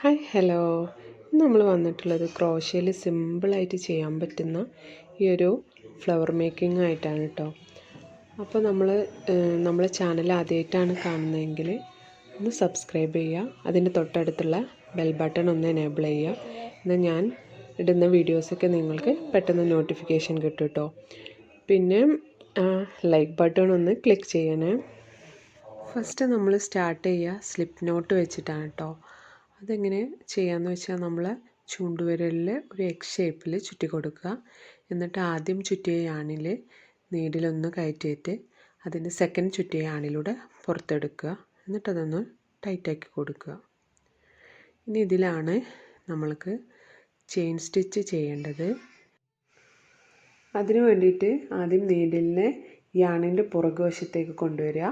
Hi hello. നമ്മൾ വന്നിട്ടുള്ളത് ക്രോഷ്യയിൽ സിമ്പിളായിട്ട് ചെയ്യാൻ പറ്റുന്ന ഈ ഒരു ഫ്ലവർ മേക്കിംഗ് ആയിട്ടാണ് കേട്ടോ. അപ്പോൾ നമ്മൾ നമ്മളെ ചാനൽ ആദ്യമായിട്ടാണ് കാണുന്നതെങ്കിൽ ഒന്ന് സബ്സ്ക്രൈബ് ചെയ്യുക. അതിന്റെ തൊട്ടടുത്തുള്ള ബെൽ ബട്ടൺ ഒന്ന് എനേബിൾ ചെയ്യുക. എന്നാൽ ഞാൻ ഇടുന്ന വീഡിയോസൊക്കെ നിങ്ങൾക്ക് പെട്ടെന്ന് നോട്ടിഫിക്കേഷൻ കിട്ടും കേട്ടോ. പിന്നെ ലൈക്ക് ബട്ടൺ ഒന്ന് ക്ലിക്ക് ചെയ്യണേ. ഫസ്റ്റ് നമ്മൾ സ്റ്റാർട്ട് ചെയ്യുക സ്ലിപ്പ് നോട്ട് വെച്ചിട്ടാണ് കേട്ടോ. അതെങ്ങനെ ചെയ്യാമെന്ന് വെച്ചാൽ നമ്മൾ ചൂണ്ടുവിരലിൽ ഒരു എക്സ് ഷേപ്പിൽ ചുറ്റി കൊടുക്കുക. എന്നിട്ട് ആദ്യം ചുറ്റിയ യാണിൽ നീഡിലൊന്ന് കയറ്റിയിട്ട് അതിന്റെ സെക്കൻഡ് ചുറ്റിയ യാണിലൂടെ പുറത്തെടുക്കുക. എന്നിട്ട് അതൊന്ന് ടൈറ്റാക്കി കൊടുക്കുക. ഇനി ഇതിലാണ് നമ്മൾക്ക് ചെയിൻ സ്റ്റിച്ച് ചെയ്യേണ്ടത്. അതിനു വേണ്ടിയിട്ട് ആദ്യം നീഡിലിനെ യാണിന്റെ പുറകുവശത്തേക്ക് കൊണ്ടുവരിക.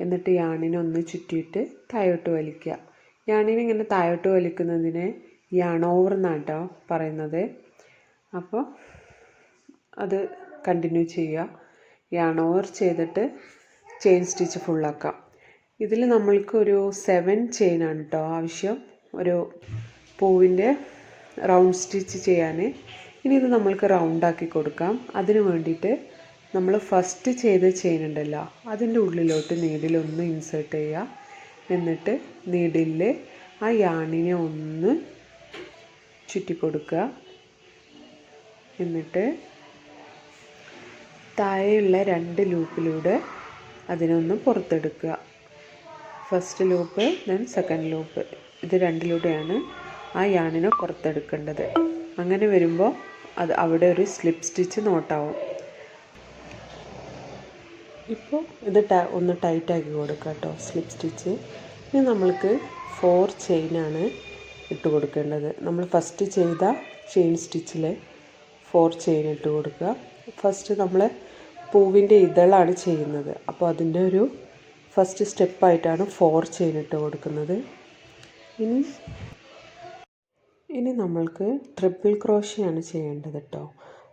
എന്നിട്ട് യാണിനെ ഒന്ന് ചുറ്റിയിട്ട് താഴോട്ട് വലിക്കുക. യാണിനെ ഇങ്ങനെ താഴോട്ട് വലിക്കുന്നതിനെ യാൺ ഓവർ എന്നാട്ടോ പറയുന്നത്. അപ്പോൾ അത് കണ്ടിന്യൂ ചെയ്യുക. യാൺ ചെയ്തിട്ട് ചെയിൻ സ്റ്റിച്ച് ഫുള്ളാക്കാം ഇതിൽ നമ്മൾക്ക് ഒരു സെവൻ ചെയിൻ ആണ് കേട്ടോ ആവശ്യം. ഒരു പൂവിന്റെ റൗണ്ട് സ്റ്റിച്ച് ചെയ്യാൻ ഇനി ഇത് നമ്മൾക്ക് റൗണ്ടാക്കി കൊടുക്കാം. അതിന് വേണ്ടിയിട്ട് നമ്മൾ ഫസ്റ്റ് ചെയ്ത ചെയിൻ ഉണ്ടല്ലോ അതിന്റെ ഉള്ളിലോട്ട് നീഡിലൊന്ന് ഇൻസേർട്ട് ചെയ്യുക. എന്നിട്ട് നീഡിലിൽ ആ യാണിനെ ഒന്ന് ചുറ്റി കൊടുക്കുക എന്നിട്ട് താഴെയുള്ള രണ്ട് ലൂപ്പിലൂടെ അതിനൊന്ന് പുറത്തെടുക്കുക. First loop then second loop ഇത് രണ്ടിലൂടെയാണ് ആ യാണിനെ പുറത്തെടുക്കേണ്ടത്. അങ്ങനെ വരുമ്പോൾ അത് അവിടെ ഒരു സ്ലിപ്പ് സ്റ്റിച്ച് നോട്ടാവും ഇപ്പോൾ ഇത് ഒന്ന് ടൈറ്റാക്കി കൊടുക്കുക കേട്ടോ സ്ലിപ്പ് സ്റ്റിച്ച്. ഇനി നമ്മൾക്ക് ഫോർ ചെയിനാണ് ഇട്ട് കൊടുക്കേണ്ടത്. നമ്മൾ ഫസ്റ്റ് ചെയ്ത ചെയിൻ സ്റ്റിച്ചിൽ ഫോർ ചെയിൻ ഇട്ട് കൊടുക്കുക. ഫസ്റ്റ് നമ്മൾ പൂവിന്റെ ഇതളാണ് ചെയ്യുന്നത്. അപ്പോൾ അതിന്റെ ഒരു ഫസ്റ്റ് സ്റ്റെപ്പായിട്ടാണ് ഫോർ ചെയിൻ ഇട്ട് കൊടുക്കുന്നത്. ഇനി ഇനി നമ്മൾക്ക് ട്രിപ്പിൾ ക്രോഷിയാണ് ചെയ്യേണ്ടത് കേട്ടോ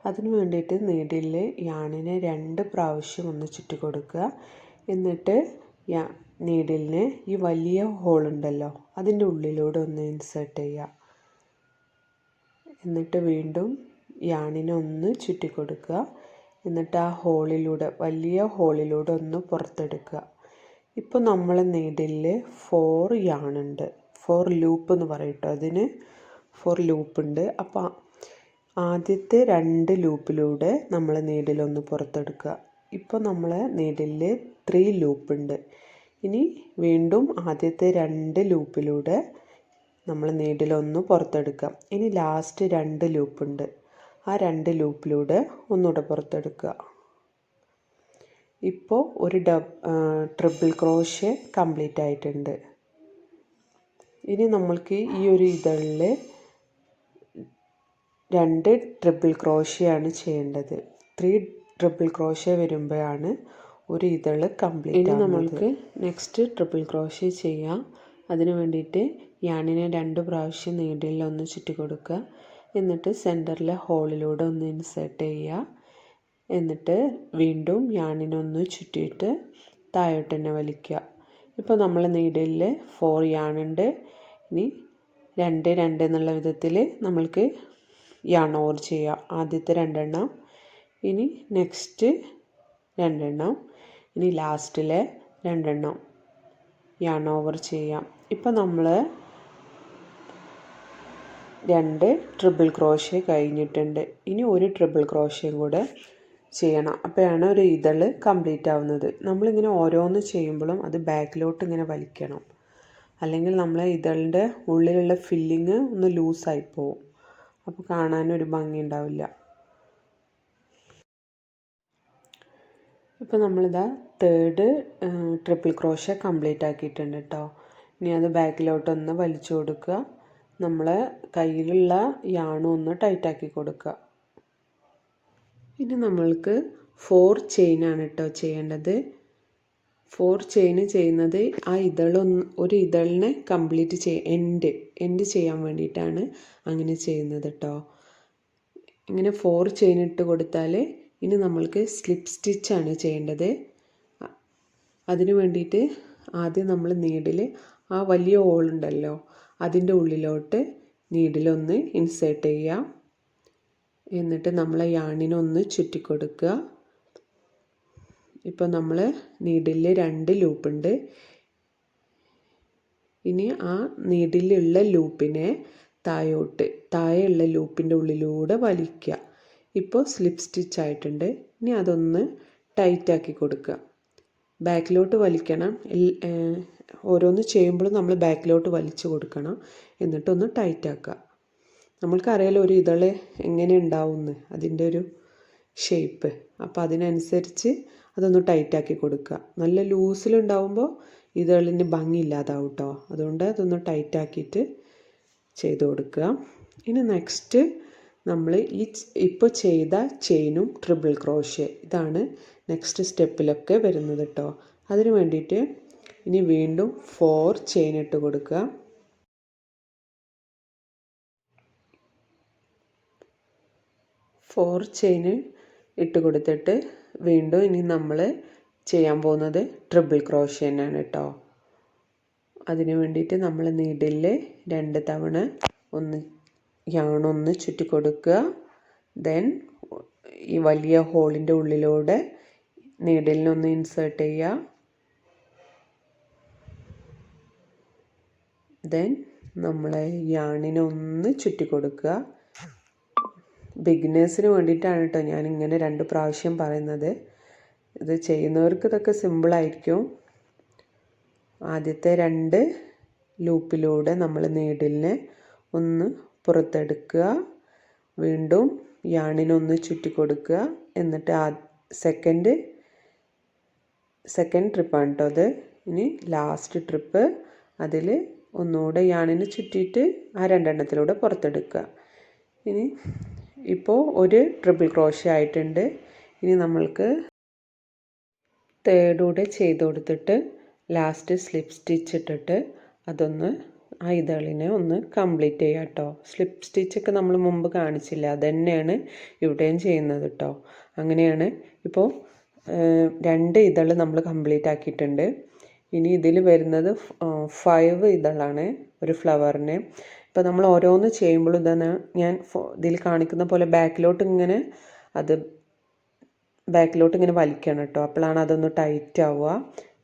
അതിന് വേണ്ടിയിട്ട് നീഡിലിൽ യാണിനെ രണ്ട് പ്രാവശ്യം ഒന്ന് ചുറ്റി കൊടുക്കുക. എന്നിട്ട് യാ നീഡിലിന് ഈ വലിയ ഹോൾ ഉണ്ടല്ലോ അതിന്റെ ഉള്ളിലൂടെ ഒന്ന് ഇൻസേർട്ട് ചെയ്യുക. എന്നിട്ട് വീണ്ടും യാണിനെ ഒന്ന് ചുറ്റി കൊടുക്കുക. എന്നിട്ട് ആ ഹോളിലൂടെ വലിയ ഹോളിലൂടെ ഒന്ന് പുറത്തെടുക്കുക. ഇപ്പോൾ നമ്മൾ നീഡിലിൽ ഫോർ യാണുണ്ട്. ഫോർ ലൂപ്പ് എന്ന് പറയും കേട്ടോ അതിന്. ഫോർ ലൂപ്പ് ഉണ്ട്. അപ്പോൾ ആദ്യത്തെ രണ്ട് ലൂപ്പിലൂടെ നമ്മൾ നീഡിലൊന്ന് പുറത്തെടുക്കുക. ഇപ്പോൾ നമ്മൾ നീഡിലിൽ ത്രീ ലൂപ്പ് ഉണ്ട് ഇനി വീണ്ടും ആദ്യത്തെ രണ്ട് ലൂപ്പിലൂടെ നമ്മൾ നീഡിലൊന്ന് പുറത്തെടുക്കുക ഇനി ലാസ്റ്റ് രണ്ട് ലൂപ്പ് ഉണ്ട് ആ രണ്ട് ലൂപ്പിലൂടെ ഒന്നുകൂടെ പുറത്തെടുക്കുക. ഇപ്പോൾ ഒരു ഡബ് ട്രിപ്പിൾ ക്രോഷ് കംപ്ലീറ്റ് ആയിട്ടുണ്ട്. ഇനി നമ്മൾക്ക് ഈ ഒരു ഇതളിൽ രണ്ട് ട്രിപ്പിൾ ക്രോഷ്യയാണ് ചെയ്യേണ്ടത്. ത്രീ ട്രിപ്പിൾ ക്രോഷ്യ വരുമ്പോഴാണ് ഒരു ഇതൾ കംപ്ലീറ്റ് ഇനി നമ്മൾക്ക് നെക്സ്റ്റ് ട്രിപ്പിൾ ക്രോഷ്യ ചെയ്യാം. അതിന് വേണ്ടിയിട്ട് യാണിനെ രണ്ട് പ്രാവശ്യം നീഡിൽ ഒന്ന് ചുറ്റി കൊടുക്കുക. എന്നിട്ട് സെന്ററിലെ ഹോളിലൂടെ ഒന്ന് ഇൻസേർട്ട് ചെയ്യുക. എന്നിട്ട് വീണ്ടും യാണിനൊന്ന് ചുറ്റിയിട്ട് താഴോട്ട് തന്നെ വലിക്കുക. ഇപ്പോൾ നമ്മൾ നീഡിലിൽ ഫോർ യാണുണ്ട് ഇനി രണ്ട് രണ്ട് എന്നുള്ള വിധത്തിൽ നമ്മൾക്ക് യാൺ ഓർ ചെയ്യുക. ആദ്യത്തെ രണ്ടെണ്ണം. ഇനി നെക്സ്റ്റ് രണ്ടെണ്ണം. ഇനി ലാസ്റ്റിലെ രണ്ടെണ്ണം യാൺ ഓവർ ചെയ്യാം ഇപ്പം നമ്മൾ രണ്ട് ട്രിപ്പിൾ ക്രോഷ്യ കഴിഞ്ഞിട്ടുണ്ട്. ഇനി ഒരു ട്രിപ്പിൾ ക്രോഷ്യയും കൂടെ ചെയ്യണം. അപ്പോഴാണ് ഒരു ഇതൾ കംപ്ലീറ്റ് ആവുന്നത്. നമ്മളിങ്ങനെ ഓരോന്ന് ചെയ്യുമ്പോഴും അത് ബാക്കിലോട്ട് ഇങ്ങനെ വലിക്കണം. അല്ലെങ്കിൽ നമ്മൾ ഇതളിന്റെ ഉള്ളിലുള്ള ഫില്ലിങ് ഒന്ന് ലൂസായി പോവും. അപ്പോൾ കാണാനൊരു ഭംഗി ഉണ്ടാവില്ല. ഇപ്പോൾ നമ്മളിതാ തേർഡ് ട്രിപ്പിൾ ക്രോഷ കംപ്ലീറ്റ് ആക്കിയിട്ടുണ്ട് കേട്ടോ ഇനി അത് ബാക്കിലോട്ടൊന്ന് വലിച്ചു കൊടുക്കുക. നമ്മൾ കയ്യിലുള്ള യാണും ഒന്ന് ടൈറ്റാക്കി കൊടുക്കുക. ഇനി നമ്മൾക്ക് ഫോർ ചെയിനാണ് കേട്ടോ ചെയ്യേണ്ടത്. ഫോർ ചെയിൻ ചെയ്യുന്നത് ആ ഇതളൊന്ന് ഒരു ഇതളിനെ കംപ്ലീറ്റ് ചെയ്യ എൻഡ് എൻഡ് ചെയ്യാൻ വേണ്ടിയിട്ടാണ് അങ്ങനെ ചെയ്യുന്നത് കേട്ടോ ഇങ്ങനെ ഫോർ ചെയിൻ ഇട്ട് കൊടുത്താൽ ഇനി നമ്മൾക്ക് സ്ലിപ്പ് സ്റ്റിച്ചാണ് ചെയ്യേണ്ടത്. അതിന് വേണ്ടിയിട്ട് ആദ്യം നമ്മൾ നീഡിൽ ആ വലിയ ഹോളുണ്ടല്ലോ അതിന്റെ ഉള്ളിലോട്ട് നീഡിലൊന്ന് ഇൻസേർട്ട് ചെയ്യുക എന്നിട്ട് നമ്മൾ യാണിനൊന്ന് ചുറ്റി കൊടുക്കുക ഇപ്പോൾ നമ്മൾ നീഡിലിൽ രണ്ട് ലൂപ്പുണ്ട്. ഇനി ആ നീഡിലുള്ള ലൂപ്പിനെ താഴോട്ട് താഴെയുള്ള ലൂപ്പിന്റെ ഉള്ളിലൂടെ വലിക്കുക. ഇപ്പോൾ സ്ലിപ്പ് സ്റ്റിച്ച് ആയിട്ടുണ്ട്. ഇനി അതൊന്ന് ടൈറ്റാക്കി കൊടുക്കുക. ബാക്കിലോട്ട് വലിക്കണം. ഓരോന്ന് ചെയ്യുമ്പോഴും നമ്മൾ ബാക്കിലോട്ട് വലിച്ചു കൊടുക്കണം. എന്നിട്ടൊന്ന് ടൈറ്റാക്കുക നമ്മൾക്കറിയാലോ ഒരു ഇതൾ എങ്ങനെ ഉണ്ടാവുമെന്ന് അതിന്റെ ഒരു ഷേപ്പ്. അപ്പോൾ അതിനനുസരിച്ച് അതൊന്ന് ടൈറ്റാക്കി കൊടുക്കുക. നല്ല ലൂസിലുണ്ടാവുമ്പോൾ ഇതളിന് ഭംഗിയില്ലാതാവും കേട്ടോ അതുകൊണ്ട് അതൊന്ന് ടൈറ്റാക്കിയിട്ട് ചെയ്ത് കൊടുക്കുക. ഇനി നെക്സ്റ്റ് നമ്മൾ ഈ ഇപ്പോൾ ചെയ്ത ചെയിനും ട്രിപ്പിൾ ക്രോഷ്യ ഇതാണ് നെക്സ്റ്റ് സ്റ്റെപ്പിലൊക്കെ വരുന്നത് കേട്ടോ അതിന് വേണ്ടിയിട്ട് ഇനി വീണ്ടും ഫോർ ചെയിൻ ഇട്ട് കൊടുക്കുക. ഫോർ ചെയിന് ഇട്ട് കൊടുത്തിട്ട് വീണ്ടും ഇനി നമ്മൾ ചെയ്യാൻ പോകുന്നത് ട്രിബിൾ ക്രോഷ്യനാണ് കേട്ടോ അതിന് വേണ്ടിയിട്ട് നമ്മൾ നീഡിൽ രണ്ട് തവണ ഒന്ന് യാണൊന്ന് ചുറ്റി കൊടുക്കുക ദെൻ ഈ വലിയ ഹോളിന്റെ ഉള്ളിലൂടെ നീഡിലിനൊന്ന് ഇൻസേർട്ട് ചെയ്യുക. ദെൻ നമ്മൾ യാണിനൊന്ന് ചുറ്റി കൊടുക്കുക ബിഗിനേഴ്സിന് വേണ്ടിയിട്ടാണ് കേട്ടോ ഞാൻ ഇങ്ങനെ രണ്ട് പ്രാവശ്യം പറയുന്നത്. ഇത് ചെയ്യുന്നവർക്ക് ഇതൊക്കെ സിമ്പിളായിരിക്കും ആദ്യത്തെ രണ്ട് ലൂപ്പിലൂടെ നമ്മൾ നീഡിലിനെ ഒന്ന് പുറത്തെടുക്കുക. വീണ്ടും യാണിനൊന്ന് ചുറ്റി കൊടുക്കുക എന്നിട്ട് ആ സെക്കൻഡ് സെക്കൻഡ് ട്രിപ്പാണ് കേട്ടോ അത്. ഇനി ലാസ്റ്റ് ട്രിപ്പ് അതിൽ ഒന്നുകൂടെ യാണിന് ചുറ്റിയിട്ട് ആ രണ്ടെണ്ണത്തിലൂടെ പുറത്തെടുക്കുക. ഇനി ഇപ്പോൾ ഒരു ട്രിപ്പിൾ ക്രോഷ്യ ആയിട്ടുണ്ട്. ഇനി നമ്മൾക്ക് തേർഡൂടെ ചെയ്ത് കൊടുത്തിട്ട് ലാസ്റ്റ് സ്ലിപ്പ് സ്റ്റിച്ച് ഇട്ടിട്ട് അതൊന്ന് ആ ഇതളിനെ ഒന്ന് കംപ്ലീറ്റ് ചെയ്യാം കേട്ടോ. സ്ലിപ്പ് സ്റ്റിച്ചൊക്കെ നമ്മൾ മുമ്പ് കാണിച്ചില്ല. അതന്നെയാണ് തന്നെയാണ് ഇവിടെയും ചെയ്യുന്നത് കേട്ടോ. അങ്ങനെയാണ് ഇപ്പോൾ രണ്ട് ഇതൾ നമ്മൾ കംപ്ലീറ്റ് ആക്കിയിട്ടുണ്ട്. ഇനി ഇതിൽ വരുന്നത് ഫൈവ് ഇതളാണ് ഒരു ഫ്ലവറിന് ഇപ്പോൾ നമ്മൾ ഓരോന്ന് ചെയ്യുമ്പോഴും ഇതാണ് ഞാൻ ഇതിൽ കാണിക്കുന്ന പോലെ ബാക്കിലോട്ട് ഇങ്ങനെ അത് ബാക്കിലോട്ട് ഇങ്ങനെ വലിക്കണം കേട്ടോ. അപ്പോഴാണ് അതൊന്ന് ടൈറ്റ് ആവുക.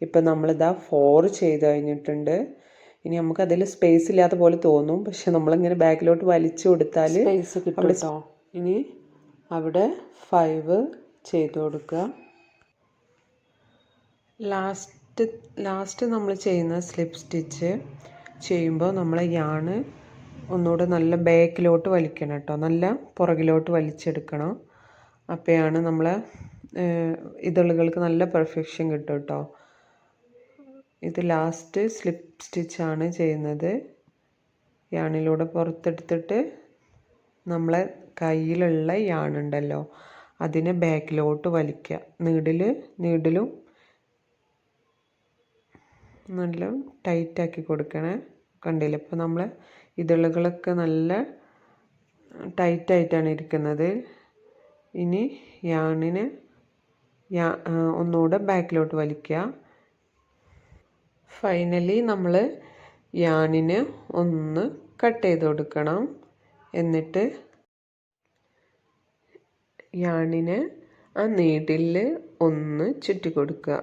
ഇപ്പം നമ്മളിതാ ഫോർ ചെയ്ത് കഴിഞ്ഞിട്ടുണ്ട്. ഇനി നമുക്ക് അതിൽ സ്പേസ് ഇല്ലാത്ത പോലെ തോന്നും. പക്ഷെ നമ്മളിങ്ങനെ ബാക്കിലോട്ട് വലിച്ചു കൊടുത്താൽ സ്പേസ് കിട്ടും കേട്ടോ. ഇനി അവിടെ ഫൈവ് ചെയ്ത് കൊടുക്കുക. ലാസ്റ്റ് ലാസ്റ്റ് നമ്മൾ ചെയ്യുന്ന സ്ലിപ്പ് സ്റ്റിച്ച് ചെയ്യുമ്പോൾ നമ്മൾ യാണ് ഒന്നുകൂടെ നല്ല ബാക്കിലോട്ട് വലിക്കണം കേട്ടോ നല്ല പുറകിലോട്ട് വലിച്ചെടുക്കണം. അപ്പോഴാണ് നമ്മൾ ഇതളുകൾക്ക് നല്ല പെർഫെക്ഷൻ കിട്ടും കേട്ടോ ഇത് ലാസ്റ്റ് സ്ലിപ്പ് സ്റ്റിച്ചാണ് ചെയ്യുന്നത്. യാണിലൂടെ പുറത്തെടുത്തിട്ട് നമ്മളെ കയ്യിലുള്ള യാണുണ്ടല്ലോ അതിനെ ബാക്കിലോട്ട് വലിക്കുക നീഡിൽ നീഡിലും നല്ല ടൈറ്റാക്കി കൊടുക്കണേ. കണ്ടില്ല? ഇപ്പോൾ നമ്മൾ ഇതളുകളൊക്കെ നല്ല ടൈറ്റായിട്ടാണ് ഇരിക്കുന്നത്. ഇനി യാണിന് യാ ഒന്നുകൂടെ ബാക്കിലോട്ട് വലിക്കുക. ഫൈനലി നമ്മൾ യാണിന് ഒന്ന് കട്ട് ചെയ്ത് കൊടുക്കണം. എന്നിട്ട് യാണിന് ആ നീഡിൽ ഒന്ന് ചുറ്റി കൊടുക്കുക.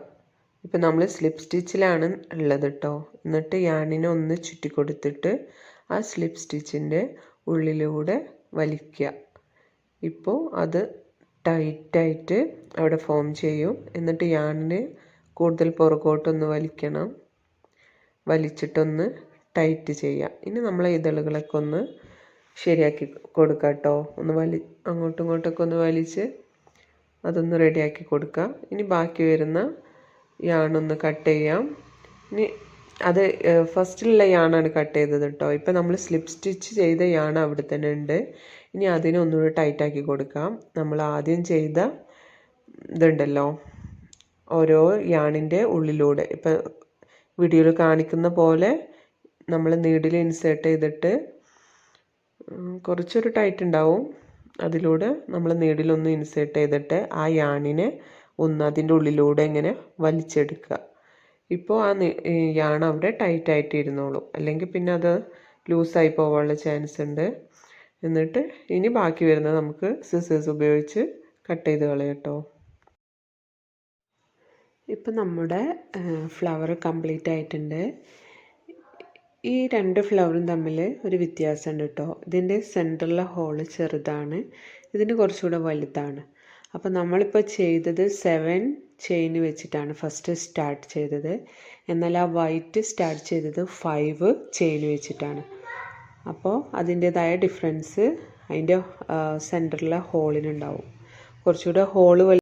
ഇപ്പം നമ്മൾ സ്ലിപ്പ് സ്റ്റിച്ചിലാണ് ഉള്ളത് കേട്ടോ എന്നിട്ട് യാണിനെ ഒന്ന് ചുറ്റി കൊടുത്തിട്ട് ആ സ്ലിപ്പ് സ്റ്റിച്ചിന്റെ ഉള്ളിലൂടെ വലിക്കുക. ഇപ്പോൾ അത് ടൈറ്റായിട്ട് അവിടെ ഫോം ചെയ്യും. എന്നിട്ട് യാണിന് കൂടുതൽ പുറകോട്ടൊന്ന് വലിക്കണം. വലിച്ചിട്ടൊന്ന് ടൈറ്റ് ചെയ്യുക. ഇനി നമ്മൾ ഇതളുകളൊക്കെ ഒന്ന് ശരിയാക്കി കൊടുക്കുക കേട്ടോ ഒന്ന് വലി അങ്ങോട്ടും ഇങ്ങോട്ടൊക്കെ ഒന്ന് വലിച്ച് അതൊന്ന് റെഡിയാക്കി കൊടുക്കുക ഇനി ബാക്കി വരുന്ന യാണൊന്ന് കട്ട് ചെയ്യാം. ഇനി അത് ഫസ്റ്റിലുള്ള യാണാണ് കട്ട് ചെയ്തത് കേട്ടോ ഇപ്പം നമ്മൾ സ്ലിപ്പ് സ്റ്റിച്ച് ചെയ്ത യാണ് അവിടെ തന്നെ ഉണ്ട്. ഇനി അതിനെ ഒന്നുകൂടി ടൈറ്റാക്കി കൊടുക്കാം. നമ്മൾ ആദ്യം ചെയ്ത ഇതുണ്ടല്ലോ ഓരോ യാണിന്റെ ഉള്ളിലൂടെ. ഇപ്പം വീഡിയോയിൽ കാണിക്കുന്ന പോലെ നമ്മൾ നീഡിൽ ഇൻസേർട്ട് ചെയ്തിട്ട് കുറച്ചൊരു ടൈറ്റ് ഉണ്ടാവും. അതിലൂടെ നമ്മൾ നീഡിലൊന്ന് ഇൻസേർട്ട് ചെയ്തിട്ട് ആ യാണിനെ ഒന്ന് അതിന്റെ ഉള്ളിലൂടെ ഇങ്ങനെ വലിച്ചെടുക്കുക. ഇപ്പോൾ ആ യാൺ അവിടെ ടൈറ്റായിട്ട് ഇരുന്നോളും അല്ലെങ്കിൽ പിന്നെ അത് ലൂസായി പോകാനുള്ള ചാൻസ് ഉണ്ട്. എന്നിട്ട് ഇനി ബാക്കി വരുന്നത് നമുക്ക് സിസേഴ്സ് ഉപയോഗിച്ച് കട്ട് ചെയ്ത് കളയട്ടോ. ഇപ്പം നമ്മുടെ ഫ്ലവർ കംപ്ലീറ്റ് ആയിട്ടുണ്ട്. ഈ രണ്ട് ഫ്ലവറും തമ്മിൽ ഒരു വ്യത്യാസമുണ്ട് കേട്ടോ. ഇതിന്റെ സെന്ററിലെ ഹോൾ ചെറുതാണ്. ഇതിന് കുറച്ചുകൂടെ വലുതാണ്. അപ്പോൾ നമ്മളിപ്പോൾ ചെയ്തത് സെവൻ ചെയിൻ വെച്ചിട്ടാണ്. ഫസ്റ്റ് സ്റ്റാർട്ട് ചെയ്തത്. എന്നാൽ ആ വൈറ്റ് സ്റ്റാർട്ട് ചെയ്തത് ഫൈവ് ചെയിൻ വെച്ചിട്ടാണ്. അപ്പോൾ അതിന്റേതായ ഡിഫറൻസ് അതിന്റെ സെന്ററിലെ ഹോളിനുണ്ടാവും കുറച്ചുകൂടെ ഹോൾ